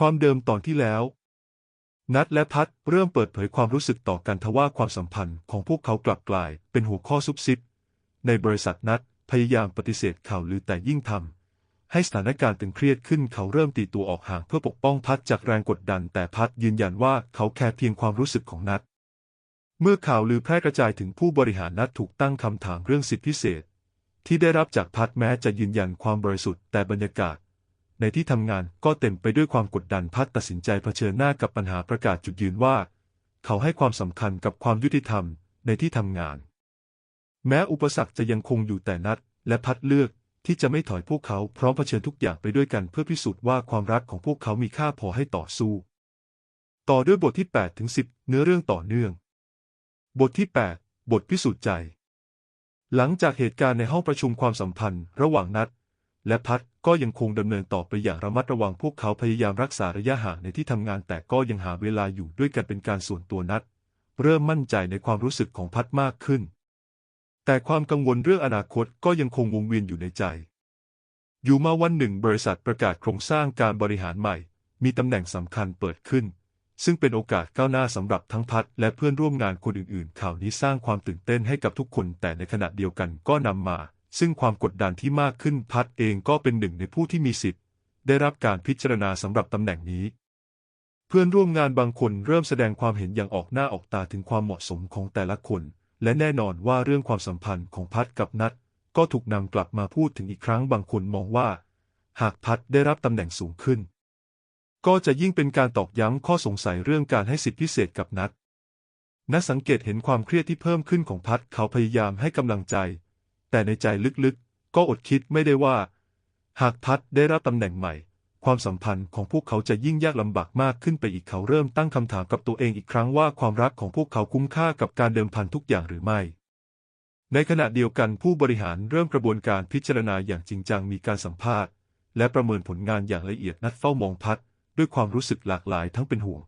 ความเดิมตอนที่แล้ว นัดและพัดเริ่มเปิดเผยความรู้สึกต่อกันทว่าความสัมพันธ์ของพวกเขากลับกลายเป็นหัวข้อซุบซิบ ในบริษัทนัดพยายามปฏิเสธข่าวลือแต่ยิ่งทำให้สถานการณ์ตึงเครียดขึ้นเขาเริ่มตีตัวออกห่างเพื่อปกป้องพัดจากแรงกดดัน แต่พัดยืนยันว่าเขาแค่เพียงความรู้สึกของนัด เมื่อข่าวลือแพร่กระจายถึงผู้บริหารนัดถูกตั้งคำถามเรื่องสิทธิพิเศษ ที่ได้รับจากพัดแม้จะยืนยันความบริสุทธิ์แต่บรรยากาศ ในที่ทำงานก็เต็มไปด้วยความกดดันพัดตัดสินใจเผชิญหน้ากับปัญหาประกาศจุดยืนว่า เขาให้ความสำคัญกับความยุติธรรมในที่ทำงาน แม้อุปสรรคจะยังคงอยู่แต่นัด และพัดเลือกที่จะไม่ถอยพวกเขาพร้อมเผชิญทุกอย่างไปด้วยกันเพื่อพิสูจน์ว่าความรักของพวกเขามีค่าพอให้ต่อสู้ ต่อด้วยบทที่8ถึง10 เนื้อเรื่องต่อเนื่อง บทที่ 8 บทพิสูจน์ใจ หลังจากเหตุการณ์ในห้องประชุมความสัมพันธ์ ระหว่างนัด และพัด ก็ยังคงดำเนินต่อไปอย่างระมัดระวังพวกเขาพยายามรักษาระยะห่างในที่ทำงาน แต่ก็ยังหาเวลาอยู่ด้วยกันเป็นการส่วนตัวนัด เริ่มมั่นใจในความรู้สึกของพัดมากขึ้น แต่ความกังวลเรื่องอนาคตก็ยังคงวงเวียนอยู่ในใจ อยู่มาวันหนึ่งบริษัทประกาศโครงสร้างการบริหารใหม่ มีตำแหน่งสำคัญเปิดขึ้น ซึ่งเป็นโอกาสก้าวหน้าสำหรับทั้งพัดและเพื่อนร่วมงานคนอื่นๆ ข่าวนี้สร้างความตื่นเต้นให้กับทุกคน แต่ในขณะเดียวกันก็นำมา ซึ่งความกดดันที่มากขึ้นพัดเองก็เป็นหนึ่งในผู้ที่มีสิทธิ์ ได้รับการพิจารณาสำหรับตำแหน่งนี้ เพื่อนร่วมงานบางคนเริ่มแสดงความเห็นอย่างออกหน้าออกตาถึงความเหมาะสมของแต่ละคน และแน่นอนว่าเรื่องความสัมพันธ์ของพัดกับนัดก็ถูกนำกลับมาพูดถึงอีกครั้งบางคนมองว่า หากพัดได้รับตำแหน่งสูงขึ้น ก็จะยิ่งเป็นการตอกย้ำข้อสงสัยเรื่องการให้สิทธิพิเศษกับนัดนักสังเกตเห็นความเครียดที่เพิ่มขึ้นของพัดเขาพยายามให้กำลังใจ แต่ในใจลึกๆ ก็อดคิดไม่ได้ว่า หากพัดได้รับตำแหน่งใหม่ ความสัมพันธ์ของพวกเขาจะยิ่งยากลำบากมากขึ้นไปอีกเขาเริ่มตั้งคำถามกับตัวเองอีกครั้งว่าความรักของพวกเขาคุ้มค่ากับการเดิมพันทุกอย่างหรือไม่ ในขณะเดียวกันผู้บริหารเริ่มกระบวนการพิจารณาอย่างจริงจังมีการสัมภาษณ์ และประเมินผลงานอย่างละเอียดนัดเฝ้ามองพัด ด้วยความรู้สึกหลากหลายทั้งเป็นห่วง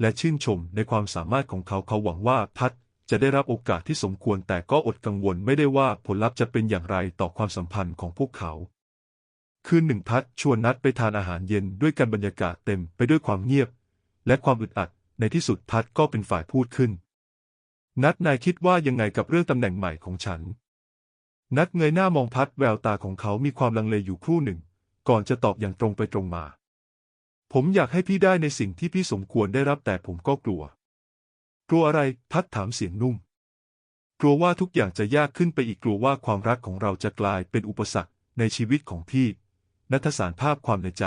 และชื่นชมในความสามารถของเขาเขาหวังว่าพัด จะได้รับโอกาสที่สมควรแต่ก็อดกังวลไม่ได้ว่าผลลัพธ์จะเป็นอย่างไรต่อความสัมพันธ์ของพวกเขา คืนหนึ่งพัดชวนนัดไปทานอาหารเย็นด้วยกันบรรยากาศเต็มไปด้วยความเงียบ และความอึดอัด ในที่สุดพัดก็เป็นฝ่ายพูดขึ้น นัดนายคิดว่ายังไงกับเรื่องตำแหน่งใหม่ของฉัน นัดเงยหน้ามองพัดแววตาของเขามีความลังเลอยู่ครู่หนึ่ง ก่อนจะตอบอย่างตรงไปตรงมา ผมอยากให้พี่ได้ในสิ่งที่พี่สมควรได้รับแต่ผมก็กลัว ลัวอะไรพัดถามเสียงนุ่ม กลัวว่าทุกอย่างจะยากขึ้นไปอีกกลัวว่าความรักของเราจะกลายเป็นอุปสรรคในชีวิตของพี่ นัทสารภาพความในใจ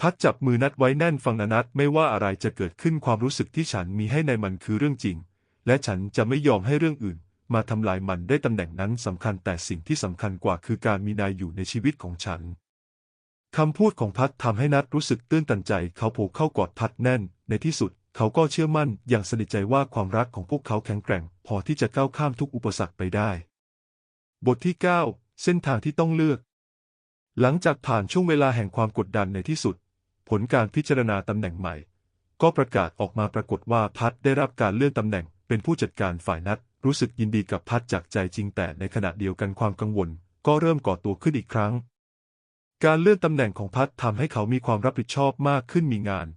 พัดจับมือนัดไว้แน่นฟังนานัดไม่ว่าอะไรจะเกิดขึ้นความรู้สึกที่ฉันมีให้ในมันคือเรื่องจริง และฉันจะไม่ยอมให้เรื่องอื่น มาทำลายมันได้ตำแหน่งนั้นสำคัญแต่สิ่งที่สำคัญกว่าคือการมีนายอยู่ในชีวิตของฉันคำพูดของพัดทำให้นัดรู้สึกตื้นตันใจเขาโผล่เข้ากอดพัดแน่น ในที่สุด เขาก็เชื่อมั่นอย่างสนิทใจว่าความรักของพวกเขาแข็งแกร่ง พอที่จะก้าวข้ามทุกอุปสรรคไปได้ บทที่ 9 เส้นทางที่ต้องเลือก หลังจากผ่านช่วงเวลาแห่งความกดดันในที่สุด ผลการพิจารณาตำแหน่งใหม่ ก็ประกาศออกมาปรากฏว่าพัดได้รับการเลื่อนตำแหน่ง เป็นผู้จัดการฝ่ายนัด รู้สึกยินดีกับพัดจากใจจริงแต่ในขณะเดียวกันความกังวล ก็เริ่มก่อตัวขึ้นอีกครั้งการเลื่อนตำแหน่งของพัดทำให้เขามีความรับผิดชอบมากขึ้นมีงาน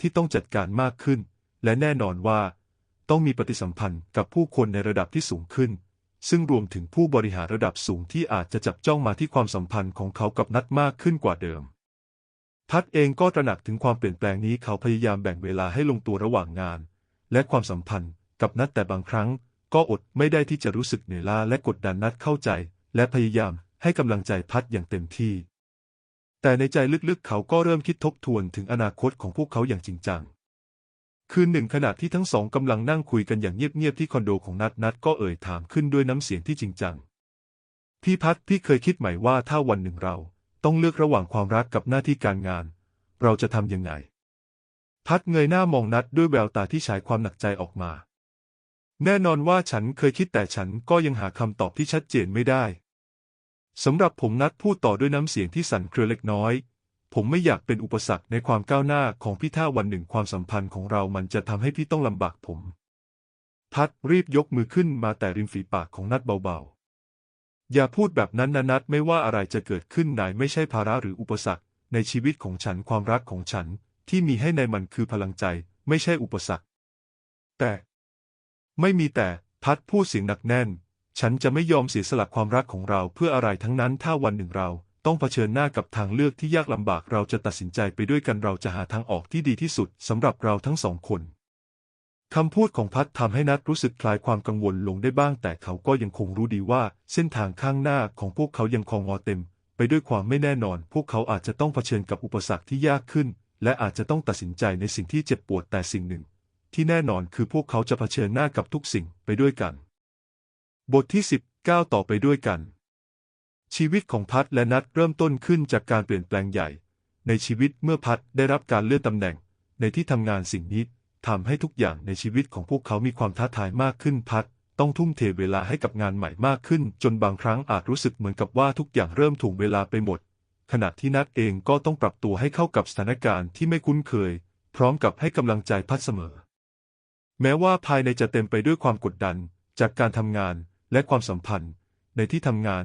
ที่ต้องจัดการมากขึ้น และแน่นอนว่า ต้องมีปฏิสัมพันธ์กับผู้คนในระดับที่สูงขึ้น ซึ่งรวมถึงผู้บริหารระดับสูงที่อาจจะจับจ้องมาที่ความสัมพันธ์ของเขากับนัดมากขึ้นกว่าเดิม พัดเองก็ตระหนักถึงความเปลี่ยนแปลงนี้เขาพยายามแบ่งเวลาให้ลงตัวระหว่างงาน และความสัมพันธ์กับนัดแต่บางครั้ง ก็อดไม่ได้ที่จะรู้สึกเหนื่อยล้าและกดดันนัดเข้าใจ และพยายามให้กำลังใจพัดอย่างเต็มที่ แต่ในใจลึกๆเขาก็เริ่มคิดทบทวนถึงอนาคตของพวกเขาอย่างจริงจัง คืนหนึ่งขณะที่ทั้งสองกำลังนั่งคุยกันอย่างเงียบๆที่คอนโดของนัดนัดก็เอ่ยถามขึ้นด้วยน้ำเสียงที่จริงจัง พี่พัดพี่เคยคิดไหมว่าถ้าวันหนึ่งเราต้องเลือกระหว่างความรักกับหน้าที่การงาน เราจะทำยังไง พัดเงยหน้ามองนัดด้วยแววตาที่ฉายความหนักใจออกมา แน่นอนว่าฉันเคยคิดแต่ฉันก็ยังหาคำตอบที่ชัดเจนไม่ได้ สำหรับผมนัดพูดต่อด้วยน้ำเสียงที่สั่นเครือเล็กน้อย ผมไม่อยากเป็นอุปสรรคในความก้าวหน้าของพี่ถ้าวันหนึ่งความสัมพันธ์ของเรามันจะทำให้พี่ต้องลำบากผม พัดรีบยกมือขึ้นมาแต่ริมฝีปากของนัดเบาๆ อย่าพูดแบบนั้นนะนัดไม่ว่าอะไรจะเกิดขึ้นนายไม่ใช่ภาระหรืออุปสรรค ในชีวิตของฉันความรักของฉันที่มีให้ในมันคือพลังใจ ไม่ใช่อุปสรรค แต่ ไม่มีแต่พัดพูดเสียงหนักแน่น ฉันจะไม่ยอมเสียสละความรักของเราเพื่ออะไรทั้งนั้นถ้าวันหนึ่งเราต้องเผชิญหน้ากับทางเลือกที่ยากลำบากเราจะตัดสินใจไปด้วยกันเราจะหาทางออกที่ดีที่สุดสำหรับเราทั้งสองคนคำพูดของพัดทำให้นัดรู้สึกคลายความกังวลลงได้บ้าง แต่เขาก็ยังคงรู้ดีว่า เส้นทางข้างหน้าของพวกเขายังคงงอเต็ม ไปด้วยความไม่แน่นอน พวกเขาอาจจะต้องเผชิญกับอุปสรรคที่ยากขึ้น และอาจจะต้องตัดสินใจในสิ่งที่เจ็บปวดแต่สิ่งหนึ่ง ที่แน่นอนคือพวกเขาจะเผชิญหน้ากับทุกสิ่งไปด้วยกัน บทที่ 19 ต่อไปด้วยกัน ชีวิตของพัดและนัดเริ่มต้นขึ้นจากการเปลี่ยนแปลงใหญ่ ในชีวิตเมื่อพัดได้รับการเลื่อนตำแหน่ง ในที่ทำงานสิ่งนี้ทำให้ทุกอย่างในชีวิตของพวกเขามีความท้าทายมากขึ้นพัด ต้องทุ่มเทเวลาให้กับงานใหม่มากขึ้น จนบางครั้งอาจรู้สึกเหมือนกับว่าทุกอย่างเริ่มถ่วงเวลาไปหมด ขณะที่นัดเองก็ต้องปรับตัวให้เข้ากับสถานการณ์ที่ไม่คุ้นเคย พร้อมกับให้กำลังใจพัดเสมอ แม้ว่าภายในจะเต็มไปด้วยความกดดัน จากการทำงาน และความสัมพันธ์ในที่ทำงาน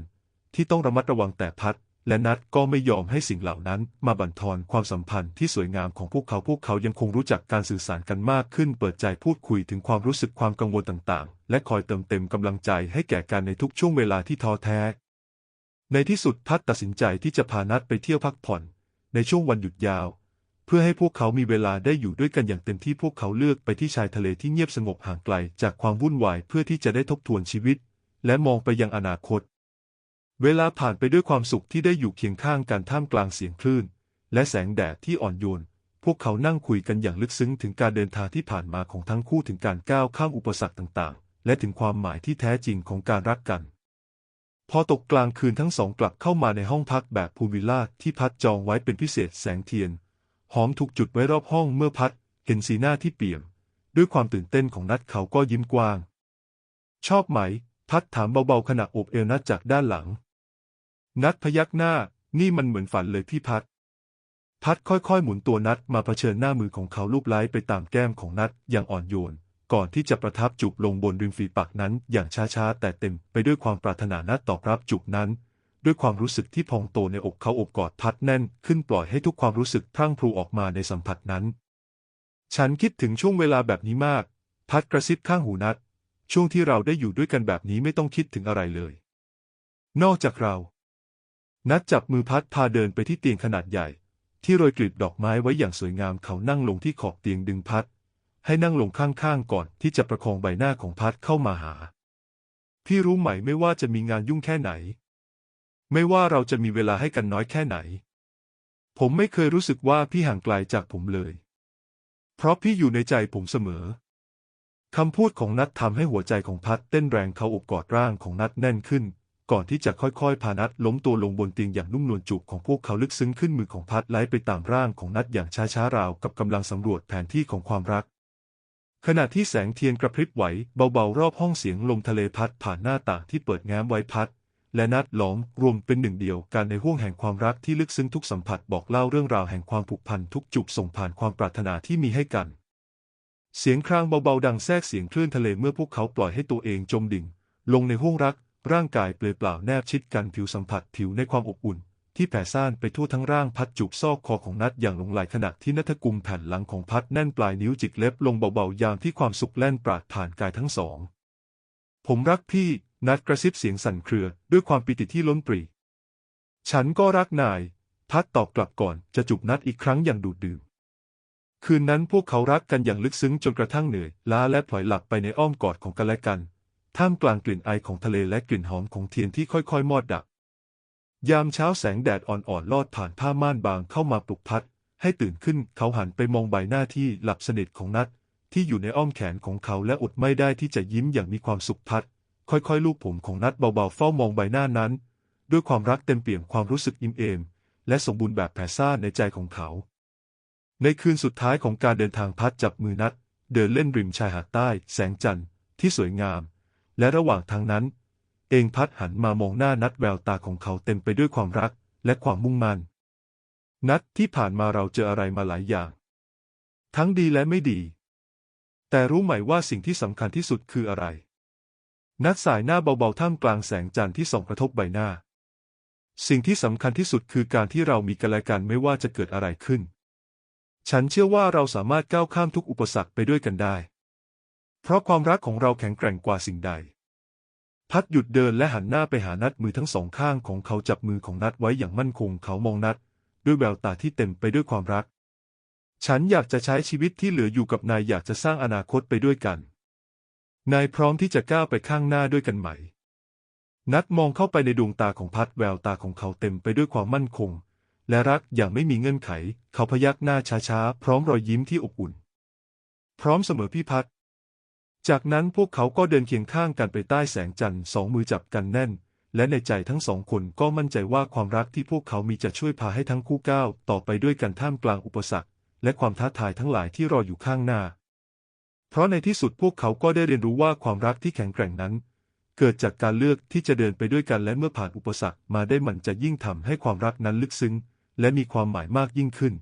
ที่ต้องระมัดระวังแต่พัดและนัดก็ไม่ยอมให้สิ่งเหล่านั้นมาบั่นทอนความสัมพันธ์ที่สวยงามของพวกเขาพวกเขายังคงรู้จักการสื่อสารกันมากขึ้น เปิดใจพูดคุยถึงความรู้สึกความกังวลต่างๆ และคอยเติมเต็มกำลังใจให้แก่กันในทุกช่วงเวลาที่ท้อแท้ ในที่สุดพัดตัดสินใจที่จะพานัดไปเที่ยวพักผ่อน ในช่วงวันหยุดยาว เพื่อให้พวกเขามีเวลาได้อยู่ด้วยกันอย่างเต็มที่พวกเขาเลือกไปที่ชายทะเลที่เงียบสงบห่างไกลจากความวุ่นวายเพื่อที่จะได้ทบทวนชีวิต และมองไปยังอนาคต เวลาผ่านไปด้วยความสุขที่ได้อยู่เคียงข้างกันท่ามกลางเสียงคลื่น และแสงแดดที่อ่อนโยน พวกเขานั่งคุยกันอย่างลึกซึ้งถึงการเดินทางที่ผ่านมาของทั้งคู่ถึงการก้าวข้ามอุปสรรคต่างๆ และถึงความหมายที่แท้จริงของการรักกัน พอตกกลางคืนทั้งสองกลับเข้ามาในห้องพักแบบพูลวิลล่าที่พัดจองไว้เป็นพิเศษแสงเทียน หอมถูกจุดไว้รอบห้องเมื่อพัด เห็นสีหน้าที่เปี่ยม ด้วยความตื่นเต้นของนัดเขาก็ยิ้มกว้าง ชอบไหม พัดถามเบาๆขณะอบเอวนัดจากด้านหลัง นัดพยักหน้า นี่มันเหมือนฝันเลยพี่พัด พัดค่อยๆ หมุนตัวนัดมาเผชิญหน้ามือของเขาลูบไล้ไปตามแก้มของนัดอย่างอ่อนโยน ก่อนที่จะประทับจูบลงบนริมฝีปากนั้นอย่างช้าๆ แต่เต็มไปด้วยความปรารถนานัดตอบรับจูบนั้น ด้วยความรู้สึกที่พองโตในอกเขาอบกอดพัดแน่นขึ้นปล่อยให้ทุกความรู้สึกพรั่งพรูออกมาในสัมผัสนั้น ฉันคิดถึงช่วงเวลาแบบนี้มาก พัดกระซิบข้างหูนัด ช่วงที่เราได้อยู่ด้วยกันแบบนี้ไม่ต้องคิดถึงอะไรเลย นอกจากเรา นัดจับมือพัดพาเดินไปที่เตียงขนาดใหญ่ ที่โรยกลีบดอกไม้ไว้อย่างสวยงามเขานั่งลงที่ขอบเตียงดึงพัด ให้นั่งลงข้างๆก่อนที่จะประคองใบหน้าของพัดเข้ามาหา พี่รู้ไหมไม่ว่าจะมีงานยุ่งแค่ไหน ไม่ว่าเราจะมีเวลาให้กันน้อยแค่ไหน ผมไม่เคยรู้สึกว่าพี่ห่างไกลจากผมเลย เพราะพี่อยู่ในใจผมเสมอ คำพูดของนัดทำให้หัวใจของพัดเต้นแรงเขาอบกอดร่างของนัดแน่นขึ้น ก่อนที่จะค่อยๆ พานัดล้มตัวลงบนเตียงอย่างนุ่มนวลจูบของพวกเขาลึกซึ้งขึ้นมือของพัดไหลไปตามร่างของนัดอย่างช้าๆราวกับกำลังสำรวจแผนที่ของความรัก ขณะที่แสงเทียนกระพริบไหวเบาๆ รอบห้องเสียงลมทะเลพัดผ่านหน้าต่างที่เปิดแง้มไว้พัด และนัดหลอมรวมเป็นหนึ่งเดียวกันในห้วงแห่งความรักที่ลึกซึ้งทุกสัมผัสบอกเล่าเรื่องราวแห่งความผูกพันทุกจุกส่งผ่านความปรารถนาที่มีให้กัน เสียงครางเบาๆดังแทรกเสียงคลื่นทะเลเมื่อพวกเขาปล่อยให้ตัวเองจมดิ่ง ลงในห้วงรัก ร่างกายเปลือยเปล่าแนบชิดกันผิวสัมผัสผิวในความอบอุ่น ที่แผ่ซ่านไปทั่วทั้งร่างพัดจูบซอกคอของนัดอย่างหลงไหลขณะที่นัทกุมแผ่นหลังของพัดแน่นปลายนิ้วจิกเล็บลงเบาๆยามที่ความสุขแล่นปราดผ่านกายทั้งสอง ผมรักพี่นัดกระซิบเสียงสั่นเครือ ด้วยความปิติที่ล้นปรี ฉันก็รักนาย พัดตอบกลับก่อนจะจูบนัดอีกครั้งอย่างดูดดื่ม คืนนั้นพวกเขารักกันอย่างลึกซึ้งจนกระทั่งเหนื่อยล้าและพลอยหลับไปในอ้อมกอดของกันและกัน ท่ามกลางกลิ่นไอของทะเลและกลิ่นหอมของเทียนที่ค่อยๆ มอดดับ ยามเช้าแสงแดดอ่อนๆลอดผ่านผ้าม่านบางเข้ามาปลุกพัด ให้ตื่นขึ้นเขาหันไปมองใบหน้าที่หลับสนิทของนัดที่อยู่ในอ้อมแขนของเขาและอดไม่ได้ที่จะยิ้มอย่างมีความสุขพัด ค่อยๆ ลูบผมของนัดเบาๆเฝ้ามองใบหน้านั้น ด้วยความรักเต็มเปี่ยมความรู้สึกอิ่มเอมและสมบูรณ์แบบแผ่ซ่าในใจของเขา ในคืนสุดท้ายของการเดินทางพัดจับมือนัด เดินเล่นริมชายหาดใต้แสงจันทร์ที่สวยงาม และระหว่างทางนั้น เองพัดหันมามองหน้านัดแววตาของเขาเต็มไปด้วยความรักและความมุ่งมั่น นัดที่ผ่านมาเราเจออะไรมาหลายอย่าง ทั้งดีและไม่ดี แต่รู้ไหมว่าสิ่งที่สำคัญที่สุดคืออะไร นัดสายหน้าเบาๆท่ามกลางแสงจันทร์ที่ส่องกระทบใบหน้า สิ่งที่สำคัญที่สุดคือการที่เรามีกันและกันไม่ว่าจะเกิดอะไรขึ้น ฉันเชื่อว่าเราสามารถก้าวข้ามทุกอุปสรรคไปด้วยกันได้ เพราะความรักของเราแข็งแกร่งกว่าสิ่งใด พัดหยุดเดินและหันหน้าไปหานัดมือทั้งสองข้างของเขาจับมือของนัดไว้อย่างมั่นคงเขามองนัด ด้วยแววตาที่เต็มไปด้วยความรัก ฉันอยากจะใช้ชีวิตที่เหลืออยู่กับนายอยากจะสร้างอนาคตไปด้วยกัน นายพร้อมที่จะก้าวไปข้างหน้าด้วยกันไหม นัดมองเข้าไปในดวงตาของพัดแววตาของเขาเต็มไปด้วยความมั่นคง และรักอย่างไม่มีเงื่อนไข เขาพยักหน้าช้าๆ พร้อมรอยยิ้มที่อบอุ่น พร้อมเสมอพี่พัดจากนั้นพวกเขาก็เดินเคียงข้างกันไปใต้แสงจันทร์สองมือจับกันแน่น และในใจทั้งสองคนก็มั่นใจว่าความรักที่พวกเขามีจะช่วยพาให้ทั้งคู่ก้าวต่อไปด้วยกันท่ามกลางอุปสรรค และความท้าทายทั้งหลายที่รออยู่ข้างหน้า เพราะในที่สุดพวกเขาก็ได้เรียนรู้ว่าความรักที่แข็งแกร่งนั้น เกิดจากการเลือกที่จะเดินไปด้วยกันและเมื่อผ่านอุปสรรคมาได้มันจะยิ่งทำให้ความรักนั้นลึกซึ้ง และมีความหมายมากยิ่งขึ้น